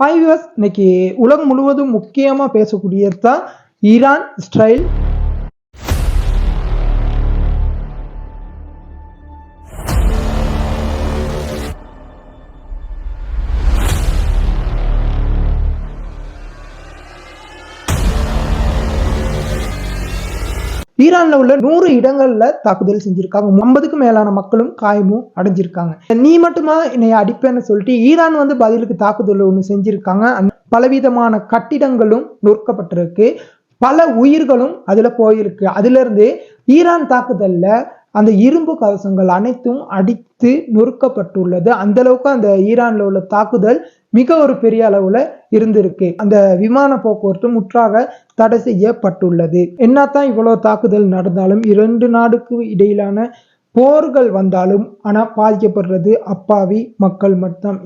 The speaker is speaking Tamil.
ஐவிஎஸ் இன்னைக்கு உலகம் முழுவதும் முக்கியமா பேசக்கூடியது தான் ஈரான் இஸ்ரேல் ஈரான்ல உள்ள நூறு இடங்கள்ல தாக்குதல் செஞ்சிருக்காங்க. ஐம்பதுக்கும் மேலான மக்களும் காயமும் அடைஞ்சிருக்காங்க. நீ மட்டுமா என்னை அடிப்பேன்னு சொல்லிட்டு ஈரான் வந்து பதிலுக்கு தாக்குதல் ஒன்று செஞ்சிருக்காங்க. அந்த பலவிதமான கட்டிடங்களும் நொறுக்கப்பட்டிருக்கு. பல உயிர்களும் அதுல போயிருக்கு. அதுல இருந்து ஈரான் தாக்குதல்ல அந்த இரும்பு கவசங்கள் அனைத்தும் அடித்து நொறுக்கப்பட்டுள்ளது. அந்த அளவுக்கு அந்த ஈரான்ல உள்ள தாக்குதல் மிக ஒரு பெரிய அளவுல இருந்திருக்கு. அந்த விமான போக்குவரத்து முற்றாக தடை செய்யப்பட்டுள்ளது. என்னத்தான் இவ்வளவு தாக்குதல் நடந்தாலும் இரண்டு நாடுக்கு இடையிலான போர்கள் வந்தாலும் ஆனா பாதிக்கப்படுறது அப்பாவி மக்கள் மட்டும்